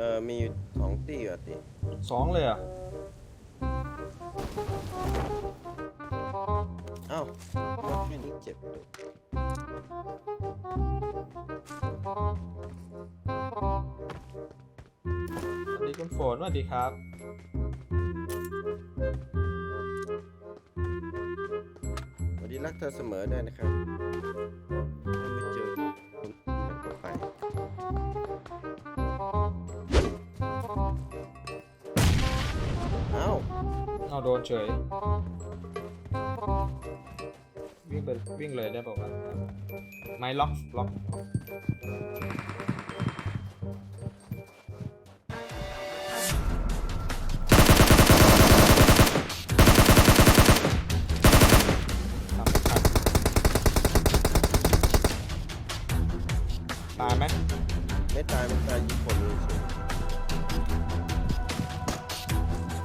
ออมีอยู่สองตีอะตีสองเลยเหรอะเอ้าว่าแค่นี้เจ็บเลยสวัสดีคุณฝนสวัสดีครับ วันนี้รักเธอเสมอด้วยนะครับ โดนเฉย วิ่งไปวิ่งเลยได้บอกว่าวะไม้ล็อกล็อก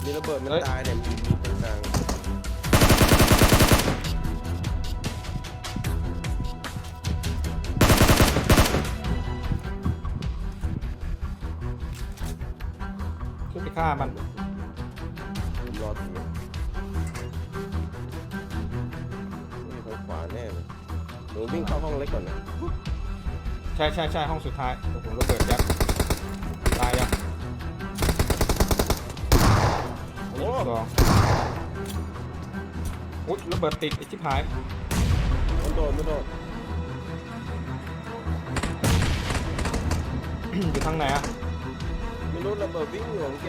มีระเบิดมันตายเนี่ยมีมีตรงกลางขึ้นไปฆ่ามัน ผมรอตรงนี้นี่ทางขวาแน่เลยหนูวิ่งเข้าห้องเล็กก่อนนะ ใช่ใช่ใช่ห้องสุดท้ายโอ้โหระเบิดยัดตายยัง โอ้สองอุ๊ยระเบิดติดไอ้ชิบหายมันโดนไม่โดนอยู่ทางไหนอะไม่รู้ระเบิดวิ่งอยู่ของแก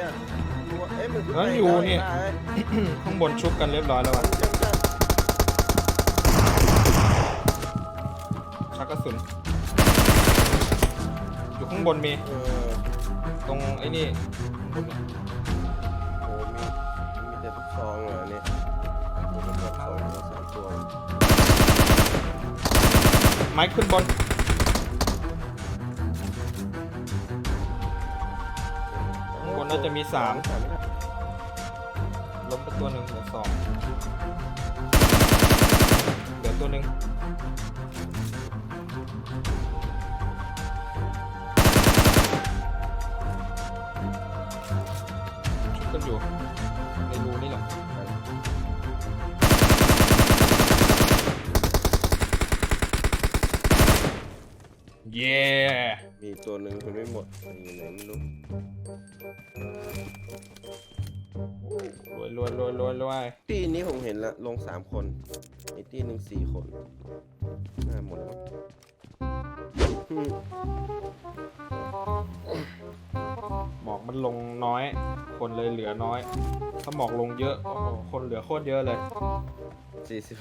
รู้ว่าเอ๊ะมันขึ้เอ้ยไปอยู่ได้นี่ได้ ข้างบนชุบกันเรียบร้อยแล้วอะจังจังชักกระสุนอยู่ข้างบนมี เออตรงไอ้นี่ข้างบนเนี่ยโอ้มีมีแต่ลูก ซองเหรอเนี่ยมีระเบิดสองตัวสามตัวไม้ขึ้นบน บนน่าจะมีสาม สามไม่ได้ล้มไปตัวหนึ่งเหลือสองเหลือตัวหนึ่งชุบกันอยู่ ในรูนี่แหละเย้มีตัวหนึ่งคุณไม่หมดอยู่ไหนไม่รู้รวยรวยรวยรวยรวยตีนี้ผมเห็นละลงสามคนอีกตีหนึ่งสี่คนน่าหมดแล้ว มอกมันลงน้อย คนเลยเหลือน้อย ถ้าหมอกลงเยอะโอ้โหคนเหลือโคตรเยอะเลย สี่สิบ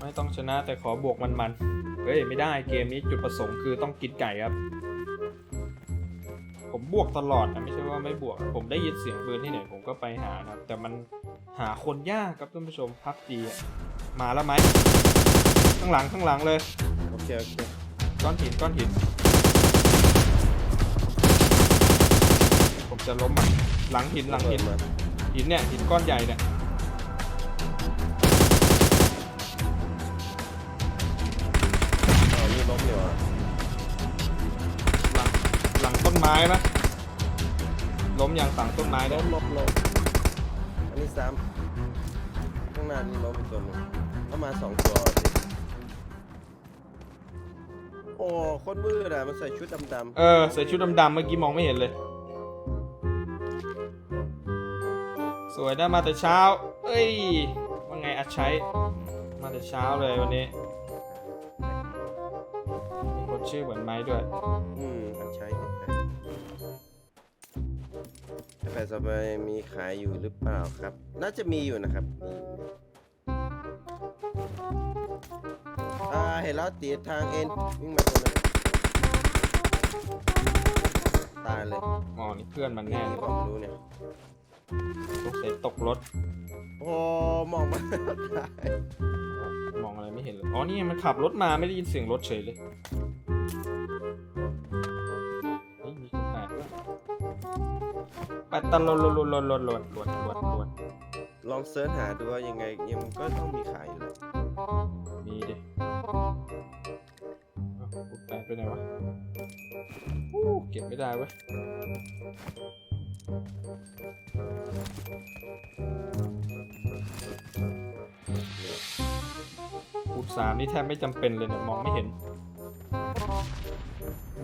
ไม่ต้องชนะแต่ขอบวกมันมันๆเฮ้ยไม่ได้เกมนี้จุดประสงค์คือต้องกินไก่ครับ ผมบวกตลอดนะไม่ใช่ว่าไม่บวก ผมได้ยินเสียงปืนที่ไหนผมก็ไปหานะครับ แต่มันหาคนยากครับท่านผู้ชมพักจีมาแล้วไหมข้างหลังข้างหลังเลย โอเค โอเค ก้อนหินก้อนหิน ผมจะล้มอะหลังหินหลังหินเปิดมาหินเนี่ยหินก้อนใหญ่เนี่ยอ๋อนี่ล้มอยู่อะหลังหลังต้นไม้ปะล้มอย่างสั่งต้นไม้ได้ล้มล้มล้มอันนี้ซ้ำข้างหน้านี่ล้มอีกตัวหนึงเข้ามาสองตัวสิโอ้คนมืดอะมันใส่ชุดดำเออใส่ชุดดำๆเมื่อกี้มองไม่เห็นเลย สวยได้มาแต่เช้า เอ้ย ว่าไงอาชัยมาแต่เช้าเลยวันนี้ มีคนชื่อเหมือนไม้ด้วยๆอืมอันใช้เห็นไหมแฟนสบายมีขายอยู่หรือเปล่าครับ น่าจะมีอยู่นะครับมีอ่าเห็นแล้วตีทางเอ็นวิ่งมาตรงนั้นตายเลย อ๋อ นี่เพื่อนมันนี่แน่เลยผมรู้เนี่ย สงสัยตกรถ โอ้มองมาตายมองอะไรไม่เห็นเลย อ๋อ นี่มันขับรถมาไม่ได้ยินเสียงรถเฉยเลยเฮ้ยมีคนแปดด้วยแปดตะลนลนลนลนลนลนลนลนลนลองเซิร์ชหาดูว่ายังไงยังก็ต้องมีขายอยู่แล้วมีดิอ้าวกูแปดไปไหนวะอู้เก็บไม่ได้เว้ย คูณสามนี่แทบไม่จำเป็นเลยเนี่ยมองไม่เห็น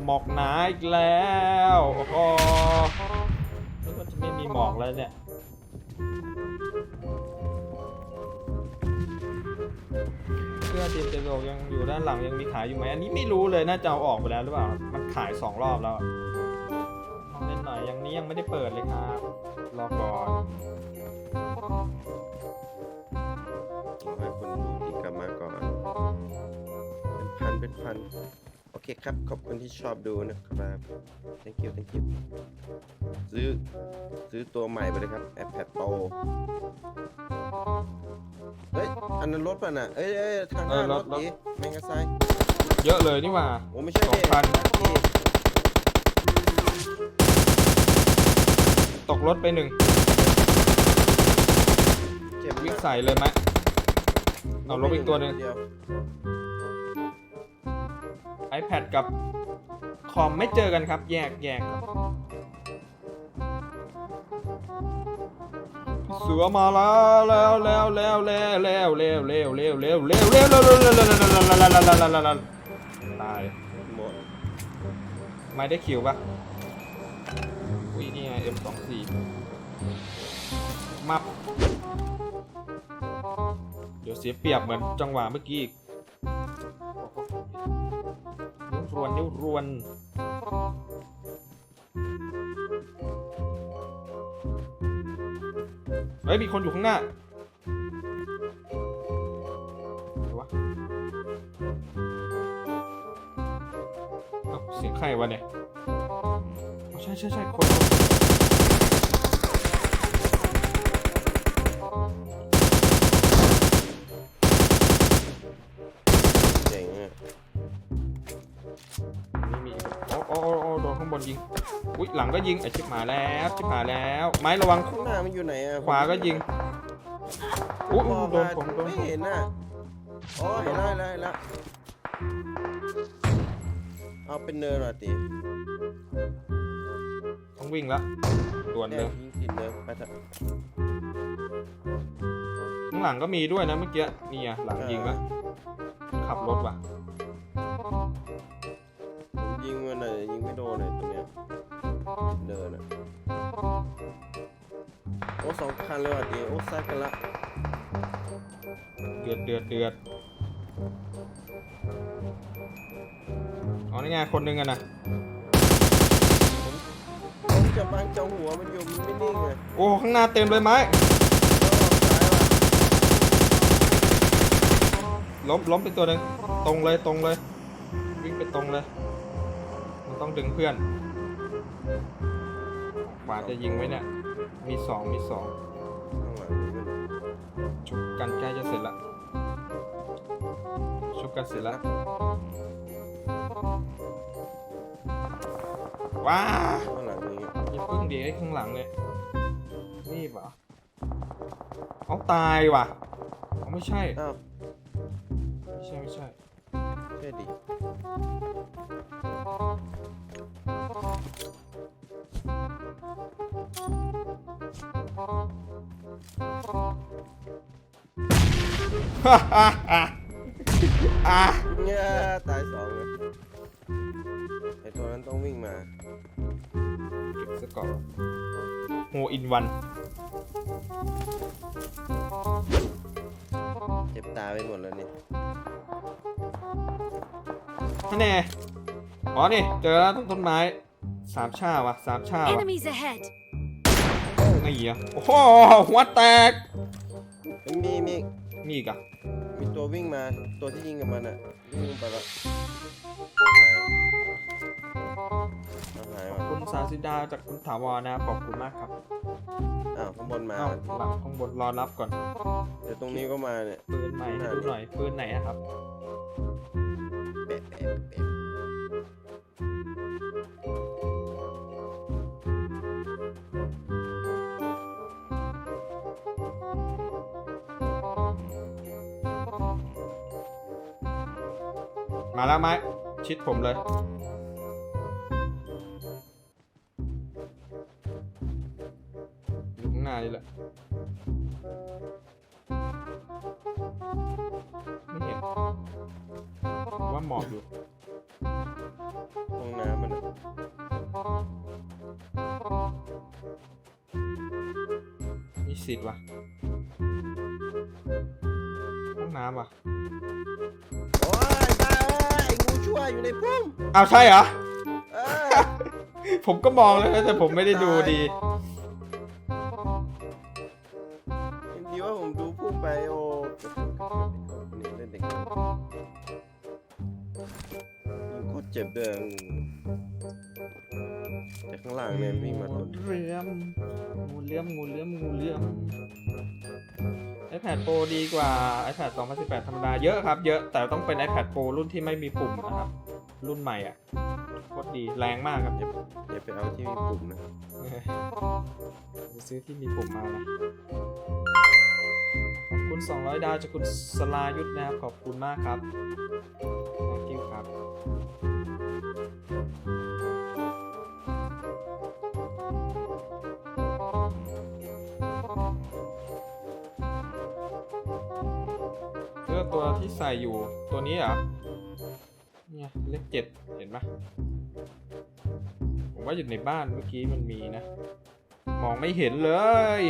หมอกหนาอีกแล้วโอ้โหแล้วก็จะไม่มีหมอกแล้วเนี่ยเสื้อทีมเจโรยังอยู่ด้านหลังยังมีขายอยู่ไหมอันนี้ไม่รู้เลยน่าจะเอาออกไปแล้วหรือเปล่า มันขายสองรอบแล้วเล่นหน่อยยังนี้ยังไม่ได้เปิดเลยครับรอก่อน เป็นพันเป็นพัน โอเคครับ ขอบคุณที่ชอบดูนะครับ thank you thank you ซื้อ ซื้อตัวใหม่ไปเลยครับ iPad Pro เฮ้ย อันนั้นรถป่ะน่ะ เอ้ยเอ้ยทางหน้ารถดีแมงกะไซเยอะเลยนี่หว่า โอ้ไม่ใช่สองพันพี่ตกรถไปหนึ่งเจ็บวิ่งใส่เลยไหมเอาลบอีกตัวหนึ่งเดียว iPad กับคอมไม่เจอกันครับ แยกแยกครับเสือมาแล้วแล้วแล้วแล้วแล้วแล้วแล้วแล้วแล้วแล้วแล้วแล้วแล้วแล้วแล้วแล้วตายหมดไม่ได้คิวปะอุ้ยนี่ไง M24 มับเดี๋ยวเสียเปรียบเหมือนจังหวะเมื่อกี้อีกนิ้ว รวนนิ้วรวนเฮ้ยมีคนอยู่ข้างหน้าวะเอ้าเสียงใครวะเนี่ยใช่ใช่ใช่คนคนเจ๋งอะ บนยิง อุ๊ยหลังก็ยิงไอชิบหายแล้วชิบหายแล้ว ไม้ระวัง ข้างหน้ามันอยู่ไหนอะขวาก็ยิง อุ๊ยมองโดนมาผมโดนไม่ผมเห็นน่ะอ๋อเห็นแล้วเห็นแล้วเห็นแล้วเอาเป็นเนินหน่อยตีต้องวิ่งแล้วด่วนแน่เลยยิงติดเนินไปเถอะข้างหลังก็มีด้วยนะเมื่อกี้นี่อะหลังยิงแล้วขับรถว่ะผมยิงมันหน่อยยิงไม่โดนเลย สองคันเลยว่ะตีโอ้ซัดกันละเดือดเดือดเดือดอ๋อนี่ไงคนหนึงอะนะผมจะบังเจ้าหัวมันอยู่มันไม่นิ่งเลยโอ้ข้างหน้าเต็มเลยไหมล้มล้มไปตัวหนึ่งตรงเลยตรงเลยวิ่งไปตรงเลยมันต้องดึงเพื่อนขวาจะยิงไว้เนี่ย มีสองมีสองข้างหลังนี่มันชุบกันใกล้จะเสร็จละชุบกันเสร็จละว้าข้างหลังนี่อย่าเพิ่งดีไอ้ข้างหลังเลยนี่ป่ะเอาตายว่ะเอาไม่ใช่อ้าวไม่ใช่ไม่ใช่ใช่ดิ อะเนี่ยตายสองเลยไอตัวนั้นต้องวิ่งมาเก็บสกอร์โฮอินวันเจ็บตาไปหมดแล้วนี่ท่านแน่อ๋อนี่เจอแล้วต้นต้นไม้สามชาว่ะสามชาว่ะ Enemies ahead! นี่อะโอ้โหหัวแตก มีมีมีอีกอะ มีตัววิ่งมา ตัวที่ยิงกับมันอะวิ่งลงไปแล้วเอาหายเอาหายว่ะคุณสาสิดาจากคุณถาวรนะครับขอบคุณมากครับอ้าวข้างบนมา เอ้าหลังข้างบนรอรับก่อนเดี๋ยวตรงนี้ก็มาเนี่ย ปืนใหม่ให้ดูหน่อยปืนไหนอะครับ แปะแปะแปะ มาแล้วไหมชิดผมเลย อยู่ข้างหนนี่แหละไม่เห็นว่าหมอบอยู่ห้องน้ำมันอะมีสิทธิ์วะห้องน้ำวะ อ้ยบ้าเอ้ยไอ้งูชั่วอยู่ในพุ่มอ้าวใช่เหรอ เออ ผมก็มองแล้วนะแต่ผมไม่ได้ดูดี ลี้ยมงูเลี้ยมงูเลี้ยมงูเลี้ยม iPad Pro ดีกว่า iPad 2018 ธรรมดา เยอะครับ เยอะ แต่ต้องเป็น iPad Pro รุ่นที่ไม่มีปุ่มนะครับ รุ่นใหม่อะโคตรดีแรงมากครับ อย่าไปเอาที่มีปุ่มนะไปซื้อที่มีปุ่มมานะขอบคุณ 200 ดาวจากคุณสลายุทธนะครับ ขอบคุณมากครับ thank you ครับ เสื้อตัวที่ใส่อยู่ตัวนี้เหรอเนี่ยเลขเจ็ดเห็นปะผมว่าอยู่ในบ้านเมื่อกี้มันมีนะ มองไม่เห็นเลย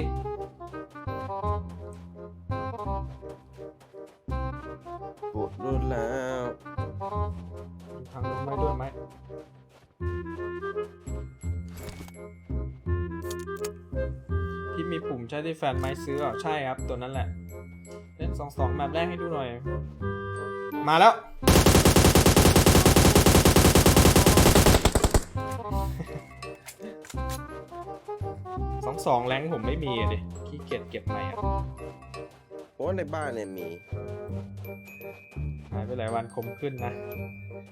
ที่มีปุ่มใช้ที่แฟนไม้ซื้อเหรอใช่ครับตัวนั้นแหละเล่นสองสองแบบแรกให้ดูหน่อย มาแล้ว สองสองแรงผมไม่มีอะดิขี้เกียจเก็บใหม่อะโอ้ในบ้านเนี่ยมี หายไปหลายวันคมขึ้นนะ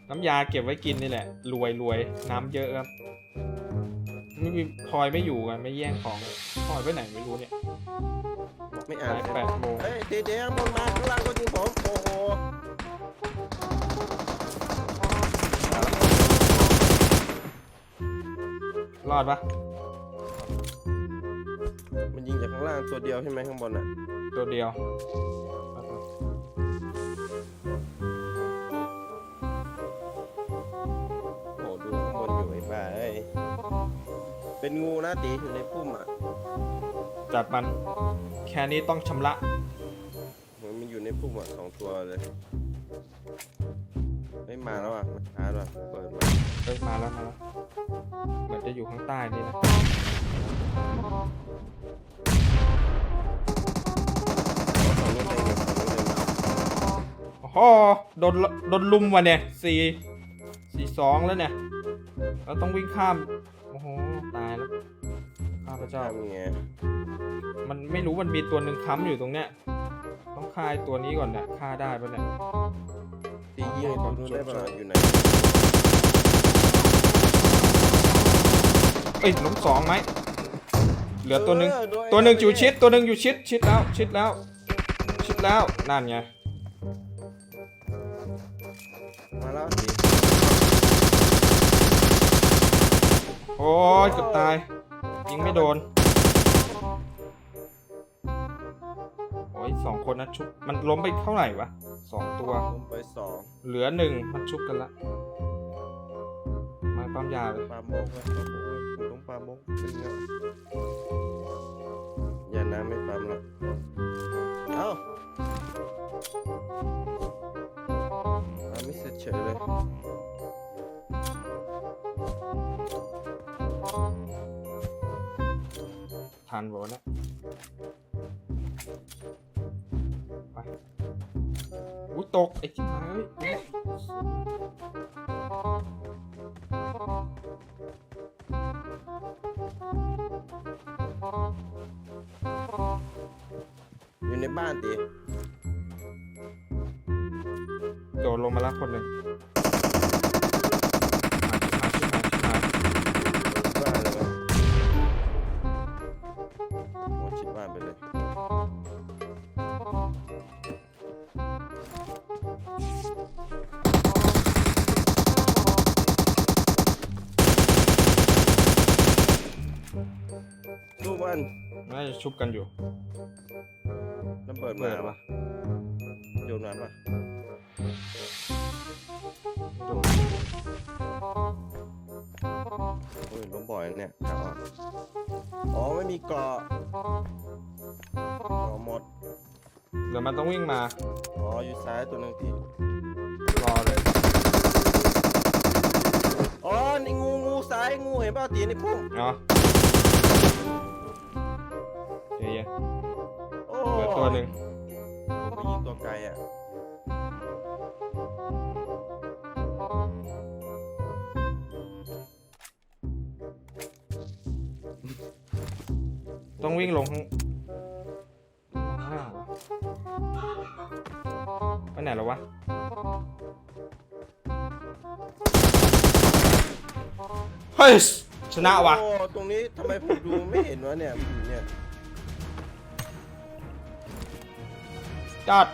น้ำยาเก็บไว้กินนี่แหละ รวยรวยน้ำเยอะครับ ไม่มีพลอยไม่อยู่กันไม่แย่งของพลอยไปไหนไม่รู้เนี่ยไม่อ่านหายแปดโมงเฮ้ยเดี๋ยวเดี๋ยวข้างบนมาข้างล่างก็ยิงผมโอ้โหรอดปะมันยิงจากข้างล่างตัวเดียวใช่ไหมข้างบนอะตัวเดียวโอ้ดูข้างบนอยู่ไอ้บ้าเอ้ย เป็นงูนะตีอยู่ในพุ่มอะจัดมัน แค่นี้ต้องชำระ มันอยู่ในพุ่มอะสองตัวเลย ไม่มาแล้วอะมันช้าแล้วอะเปิดมาเอ้ยมาแล้วมาแล้วเหมือนจะอยู่ข้างใต้นี่นะสองรถเองสองรถเองโอ้โหโดนโดนลุมว่ะเนี่ยสี่สี่สองแล้วเนี่ย เราต้องวิ่งข้าม โอ้โหตายแล้วข้าพเจ้าทำไงมันไม่รู้มันมีตัวหนึ่งค้ำอยู่ตรงเนี้ยต้องฆ่าไอ้ตัวนี้ก่อนเนี่ยฆ่าได้ปะเนี่ยตียิงไอ้ตัวนู้นได้ป่ะอยู่ไหนเอ้ยล้มสองไหมเหลือตัวหนึ่งเออโดตัวหนึ่งอยู่ชิดตัวหนึ่งอยู่ชิดชิดแล้วชิดแล้ว ชิดแล้วนั่นไงมาแล้วตี โอ้ยเกือบตาย ยิงไม่โดน โอ้ยสองคนนะชุบ มันล้มไปเท่าไหร่วะสองตัว ลงไปสองเหลือหนึ่งมันชุบกันละ มาปั๊มยาเลย ปลาโมกไว้ปลาโมกไว้ผมต้องปลาโมกเป็นไงยาน้ำไม่ปั๊มแล้วเอ้าปลาไม่เสร็จเฉยเลย ทันบอกนะไปอุ้ยตก ไอ้ชิบหายเอ้ยอยู่ในบ้านตีโดดลงมาแล้วคนหนึ่ง สู้มันน่าจะชุบกันอยู่ระเบิดเปิมาดวะวะโยนมันวะโดนโอ้ยล้มบ่อยนะเนี่ยขาอ่อนอ๋อไม่มีเกราะเกราะหมดเดี๋ยวมันต้องวิ่งมา อ๋ออยู่ซ้ายตัวหนึงพี่รอเลย อ๋อนี่งูงูซ้ายงูเห็นป่ะตีในพุ่มเนาะ เย็นโอ้ๆเหลือตัวหนึ่งผมไปยิงตัวไกลอะต้องวิ่งลงข้างข้างล่างเหรอไปไหนแล้ววะเฮ้ยชนะวะ โอ้ตรงนี้ทำไมผมดูไม่เห็นวะเนี่ย God